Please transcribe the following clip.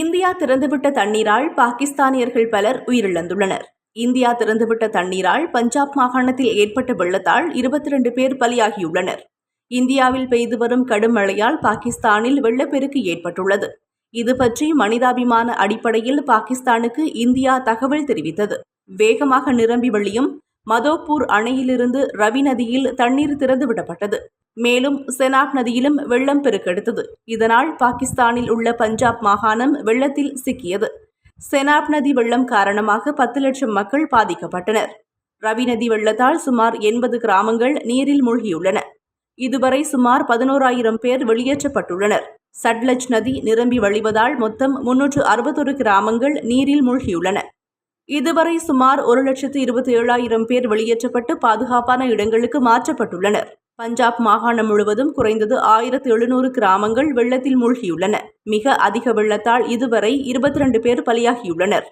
India திறந்துவிட்ட தண்ணீரால் பாகிஸ்தானியர்கள் பலர் உயிரிழந்துள்ளனர். இந்தியா திறந்துவிட்ட தண்ணீரால் பஞ்சாப் மாகாணத்தில் ஏற்பட்ட வெள்ளத்தால் இருபத்தி ரெண்டு பேர் பலியாகியுள்ளனர். இந்தியாவில் பெய்து வரும் கடும் மழையால் பாகிஸ்தானில் வெள்ளப்பெருக்கு ஏற்பட்டுள்ளது. இது பற்றி மனிதாபிமான அடிப்படையில் பாகிஸ்தானுக்கு இந்தியா தகவல் தெரிவித்தது. வேகமாக நிரம்பி வழியும் மதோப்பூர் அணையிலிருந்து ரவி நதியில் தண்ணீர் திறந்துவிடப்பட்டது. மேலும் செனாப் நதியிலும் வெள்ளம் பெருக்கெடுத்தது. இதனால் பாகிஸ்தானில் உள்ள பஞ்சாப் மாகாணம் வெள்ளத்தில் சிக்கியது. செனாப் நதி வெள்ளம் காரணமாக பத்து லட்சம் மக்கள் பாதிக்கப்பட்டனர். ரவி நதி வெள்ளத்தால் சுமார் எண்பது கிராமங்கள் நீரில் மூழ்கியுள்ளன. இதுவரை சுமார் பதினோராயிரம் பேர் வெளியேற்றப்பட்டுள்ளனர். சட்லஜ் நதி நிரம்பி வழிவதால் மொத்தம் முன்னூற்று அறுபத்தொரு கிராமங்கள் நீரில் மூழ்கியுள்ளன. இதுவரை சுமார் ஒரு லட்சத்து இருபத்தி ஏழாயிரம் பேர் வெளியேற்றப்பட்டு பாதுகாப்பான இடங்களுக்கு மாற்றப்பட்டுள்ளனர். பஞ்சாப் மாகாணம் முழுவதும் குறைந்தது ஆயிரத்து எழுநூறு கிராமங்கள் வெள்ளத்தில் மூழ்கியுள்ளன. மிக அதிக வெள்ளத்தால் இதுவரை இருபத்தி ரெண்டு பேர் பலியாகியுள்ளனர்.